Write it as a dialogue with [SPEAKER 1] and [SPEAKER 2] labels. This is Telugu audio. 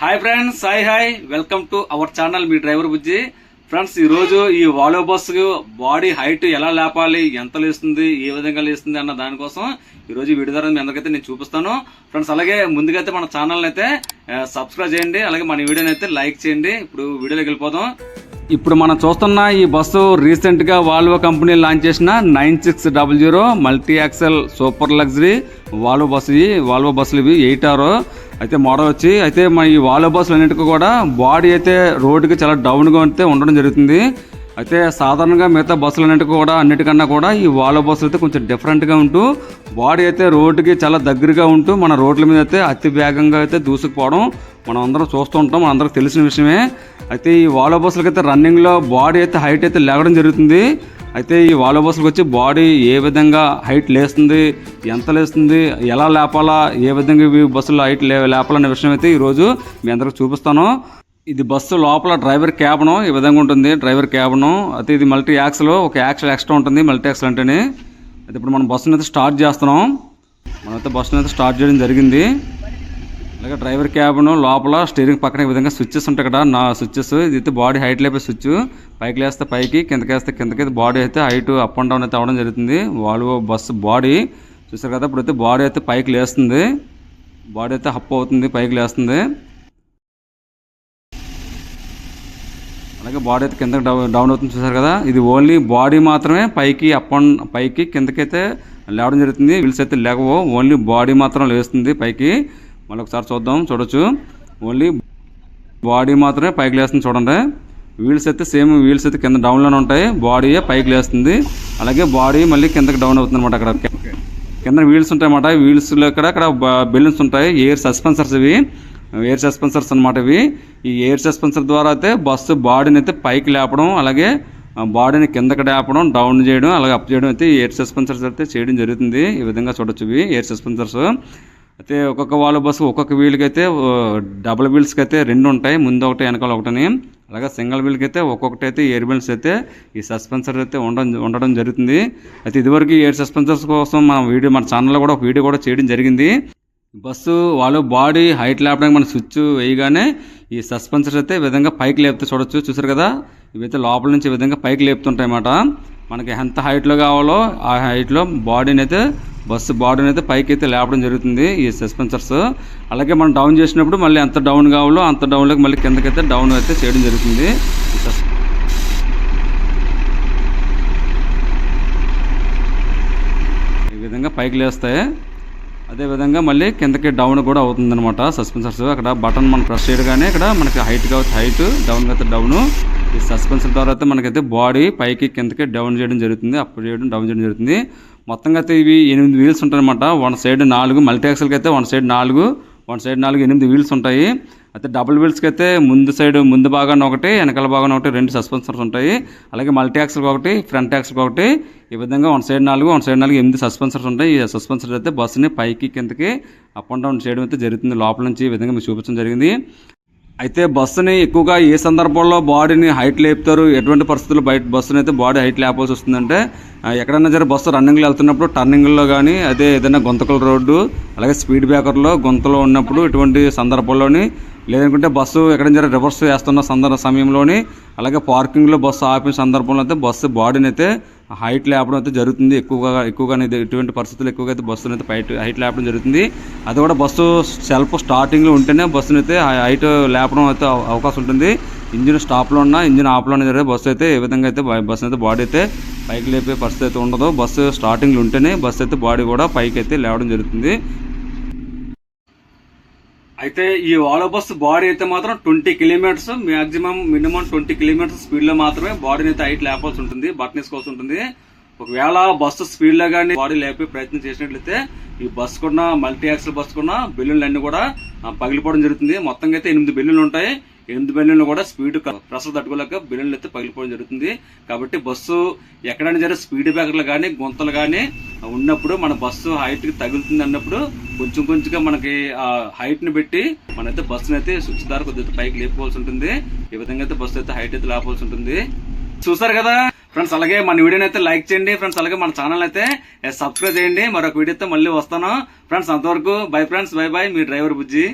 [SPEAKER 1] Hi friends hi hi welcome to our channel me driver Bujji. Friends ఈరోజు ఈ వాలో బస్సు బాడీ హైట్ ఎలా లేపాలి ఎంత లేస్తుంది ఏ విధంగా లేస్తుంది అన్న దానికోసం ఈ రోజు వీడియో ద్వారా మీ అందరికైతే నేను చూపిస్తాను. ఫ్రెండ్స్ అలాగే ముందుకైతే మన ఛానల్ అయితే సబ్స్క్రైబ్ చేయండి అలాగే మన వీడియోని అయితే లైక్ చేయండి. ఇప్పుడు వీడియోలోకి వెళ్ళిపోదాం. ఇప్పుడు మనం చూస్తున్న ఈ బస్సు రీసెంట్గా వాల్వో కంపెనీ లాంచ్ చేసిన nine six double zero multi axle super luxury Volvo bus ఇవి వాల్వో బస్సులు ఇవి ఎయిట్ ఆర్. అయితే మోడల్ వచ్చి అయితే మన ఈ వాలో బస్సులు అన్నిటికీ కూడా బాడీ అయితే రోడ్డుకి చాలా డౌన్గా అయితే ఉండడం జరుగుతుంది. అయితే సాధారణంగా మిగతా బస్సులు అన్నిటికీ కూడా అన్నిటికన్నా కూడా ఈ వాలో బస్సులు అయితే కొంచెం డిఫరెంట్గా ఉంటూ బాడీ అయితే రోడ్డుకి చాలా దగ్గరగా ఉంటూ మన రోడ్ల మీద అయితే అతి వేగంగా అయితే దూసుకుపోవడం మనం అందరం చూస్తూ ఉంటాం మన అందరికి తెలిసిన విషయమే. అయితే ఈ వాలో బస్సులకి అయితే రన్నింగ్లో బాడీ అయితే హైట్ అయితే లేగడం జరుగుతుంది. అయితే ఈ వాలో బస్సులకు వచ్చి బాడీ ఏ విధంగా హైట్ లేస్తుంది ఎంత లేస్తుంది ఎలా లేపాలా ఏ విధంగా ఈ బస్సులో హైట్ లే లేపాలనే విషయం అయితే ఈరోజు మీ అందరికి చూపిస్తాను. ఇది బస్సు లోపల డ్రైవర్ క్యాబ్ను ఈ విధంగా ఉంటుంది డ్రైవర్ క్యాబ్ను. అయితే ఇది మల్టీ యాక్స్లో ఒక యాక్సల్ ఎక్స్ట్రా ఉంటుంది మల్టీ యాక్సల్ అంటేనే. అయితే ఇప్పుడు మనం బస్సును అయితే స్టార్ట్ చేస్తున్నాం. మనమైతే బస్సును అయితే స్టార్ట్ చేయడం జరిగింది. అలాగే డ్రైవర్ క్యాబ్ను లోపల స్టీరింగ్ పక్కన ఈ విధంగా స్విచ్చెస్ ఉంటాయి కదా నా స్విచ్చెస్. ఇది అయితే బాడీ హైట్ లేపే స్విచ్. పైకి లేస్తే పైకి కిందకి వేస్తే కిందకి. అయితే బాడీ అయితే హైట్ అప్ అండ్ డౌన్ అయితే అవ్వడం జరుగుతుంది. Volvo bus body. చూసారు కదా ఇప్పుడైతే బాడీ అయితే పైకి లేస్తుంది. బాడీ అయితే హప్ అవుతుంది పైకి లేస్తుంది. అలాగే బాడీ అయితే కిందకి డౌన్ డౌన్ అవుతుంది చూసారు కదా. ఇది ఓన్లీ బాడీ మాత్రమే పైకి అప్ అండ్ పైకి కిందకైతే లేవడం జరుగుతుంది. వీల్స్ అయితే లేవో ఓన్లీ బాడీ మాత్రం లేస్తుంది పైకి. మళ్ళీ ఒకసారి చూద్దాం చూడొచ్చు. ఓన్లీ బాడీ మాత్రమే పైకి లేస్తుంది చూడండి. వీల్స్ అయితే సేమ్ వీల్స్ అయితే కింద డౌన్లోనే ఉంటాయి. బాడీ పైకి లేస్తుంది. అలాగే బాడీ మళ్ళీ కిందకి డౌన్ అవుతుంది అనమాట అక్కడ. కింద వీల్స్ ఉంటాయి అన్నమాట. వీల్స్లో ఇక్కడ అక్కడ బెలూన్స్ ఉంటాయి. ఎయిర్ సస్పెన్సర్స్ ఇవి. ఎయిర్ సస్పెన్సర్స్ అనమాట ఇవి. ఈ ఎయిర్ సస్పెన్సర్ ద్వారా అయితే బస్సు బాడీని అయితే పైకి లేపడం అలాగే బాడీని కిందకి లేపడం డౌన్ చేయడం అలాగే అప్ చేయడం అయితే ఎయిర్ సస్పెన్సర్స్ అయితే చేయడం జరుగుతుంది. ఈ విధంగా చూడొచ్చు ఇవి ఎయిర్ సస్పెన్సర్స్. అయితే ఒక్కొక్క వాళ్ళ బస్సు ఒక్కొక్క వీల్కి అయితే డబుల్ వీల్స్కి అయితే రెండు ఉంటాయి ముందు ఒకటి వెనకాల ఒకటని అలాగే సింగిల్ వీల్కి అయితే ఒక్కొక్కటి అయితే ఎయిర్ బెల్ట్స్ అయితే ఈ సస్పెన్సర్ అయితే ఉండడం ఉండడం జరుగుతుంది. అయితే ఇదివరకు ఎయిర్ సస్పెన్సర్స్ కోసం మన వీడియో మన ఛానల్లో కూడా ఒక వీడియో కూడా చేయడం జరిగింది. బస్సు వాళ్ళు బాడీ హైట్ లేపడానికి మన స్విచ్ వేయగానే ఈ సస్పెన్సర్స్ అయితే ఈ విధంగా పైకి లేపితే చూడొచ్చు చూసారు కదా? ఇవైతే లోపల నుంచి ఈ విధంగా పైకి లేపుతుంటాయి అన్నమాట మనకి ఎంత హైట్లో కావాలో ఆ హైట్లో బాడీని అయితే బస్సు బాడీని అయితే పైకి అయితే లేపడం జరుగుతుంది ఈ సస్పెన్సర్స్. అలాగే మనం డౌన్ చేసినప్పుడు మళ్ళీ ఎంత డౌన్ కావాలో అంత డౌన్లోకి మళ్ళీ కిందకైతే డౌన్ అయితే చేయడం జరుగుతుంది. ఈ విధంగా పైకి లేస్తాయి. అదేవిధంగా మళ్ళీ కిందకి డౌన్ కూడా అవుతుంది అనమాట సస్పెన్సర్స్. అక్కడ బటన్ మనం ప్రెస్ చేయగానే ఇక్కడ మనకి హైట్ కావచ్చు హైట్ డౌన్ అయితే డౌను. ఈ సస్పెన్సర్ ద్వారా అయితే మనకైతే బాడీ పైకి కిందకి డౌన్ చేయడం జరుగుతుంది అప్ చేయడం డౌన్ చేయడం జరుగుతుంది. మొత్తంగా అయితే ఇవి ఎనిమిది వీల్స్ ఉంటాయి అనమాట వన్ సైడ్ నాలుగు మల్టీయాక్సల్కి అయితే వన్ సైడ్ నాలుగు వన్ సైడ్ నాలుగు ఎనిమిది వీల్స్ ఉంటాయి. అయితే డబుల్ వీల్స్కి అయితే ముందు సైడ్ ముందు భాగాన్ని ఒకటి వెనకాల భాగాన్ని ఒకటి రెండు సస్పెన్సర్స్ ఉంటాయి. అలాగే మల్టీయాక్సల్కి ఒకటి ఫ్రంట్ యాక్సల్కి ఒకటి. ఈ విధంగా వన్ సైడ్ నాలుగు వన్ సైడ్ నాలుగు ఎనిమిది సస్పెన్సర్స్ ఉంటాయి. ఈ సస్పెన్సర్ అయితే బస్సుని పైకి కిందకి అప్ అండ్ డౌన్ చేయడం అయితే జరుగుతుంది. లోపల నుంచి ఈ విధంగా మీకు చూపించడం జరిగింది. అయితే బస్సుని ఎక్కువగా ఏ సందర్భంలో బాడీని హైట్ లేపుతారు? ఎటువంటి పరిస్థితులు బయట బస్సుని అయితే బాడీ హైట్ లేపాల్సి వస్తుందంటే ఎక్కడైనా సరే బస్సు రన్నింగ్లో వెళ్తున్నప్పుడు టర్నింగ్లో కానీ అదే ఏదైనా గుంతకల రోడ్డు అలాగే స్పీడ్ బ్రేకర్లో గుంతలో ఉన్నప్పుడు ఇటువంటి సందర్భంలోని లేదనుకుంటే బస్సు ఎక్కడైనా సరే రివర్స్ వేస్తున్న సందర్భ సమయంలోని అలాగే పార్కింగ్లో బస్సు ఆపిన సందర్భంలో అయితే బస్సు బాడీని అయితే హైట్ లేపడం అయితే జరుగుతుంది. ఎక్కువగా ఎక్కువగా ఎటువంటి పరిస్థితులు ఎక్కువగా అయితే బస్సును అయితే హైట్ హైట్ లేపడం జరుగుతుంది. అది కూడా బస్సు సెల్ఫ్ స్టార్టింగ్లో ఉంటేనే బస్సును అయితే హైట్ లేపడం అయితే అవకాశం ఉంటుంది. ఇంజిన్ స్టాప్లో ఉన్నా ఇంజిన్ ఆఫ్లో ఉన్నా సరే బస్సు అయితే ఏ విధంగా అయితే బస్సు అయితే బాడీ అయితే పైకి లేపే పరిస్థితి అయితే ఉండదు. బస్సు స్టార్టింగ్లో ఉంటేనే బస్సు అయితే బాడీ కూడా పైకి అయితే లేవడం జరుగుతుంది. అయితే ఈ వాలోబస్ బాడీ అయితే మాత్రం twenty kilometres maximum minimum twenty kilometres స్పీడ్లో మాత్రమే బాడీని అయితే హైట్ లేపాల్సి ఉంటుంది బటన్ వేసుకోవాల్సి ఉంటుంది. ఒకవేళ బస్సు స్పీడ్లో కానీ బాడీ లేపే ప్రయత్నం చేసినట్లయితే ఈ బస్సు కూడా మల్టీ యాక్సల్ బస్సు కూడా బెలూన్లు అన్ని కూడా పగిలిపోవడం జరుగుతుంది. మొత్తంగా అయితే ఎనిమిది బెలూన్లు ఉంటాయి. ఎనిమిది బెలూన్లు కూడా స్పీడ్ ప్రెషర్ తట్టుకోలేక బెలూన్లు అయితే పగిలిపోవడం జరుగుతుంది. కాబట్టి బస్సు ఎక్కడైనా జరిగే స్పీడ్ బ్రేకర్లు కానీ గుంతలు కానీ ఉన్నప్పుడు మన బస్సు హైట్కి తగులుతుంది అన్నప్పుడు కొంచెం కొంచెంగా మనకి ఆ హైట్ని పెట్టి మనైతే బస్సును అయితే స్విచ్ ద్వారా కొద్దిగా పైకి లేపుకోవాల్సి ఉంటుంది. ఈ విధంగా అయితే బస్సు అయితే హైట్ అయితే లేపాల్సి ఉంటుంది. చూసారు కదా? ఫ్రెండ్స్ అలాగే మన వీడియోని అయితే లైక్ చేయండి. ఫ్రెండ్స్ అలాగే మన ఛానల్ అయితే సబ్స్క్రైబ్ చేయండి. మరొక వీడియోతో మళ్ళీ వస్తాను. ఫ్రెండ్స్ అంతవరకు బై ఫ్రెండ్స్ బై బై. మీ డ్రైవర్ బుజ్జి.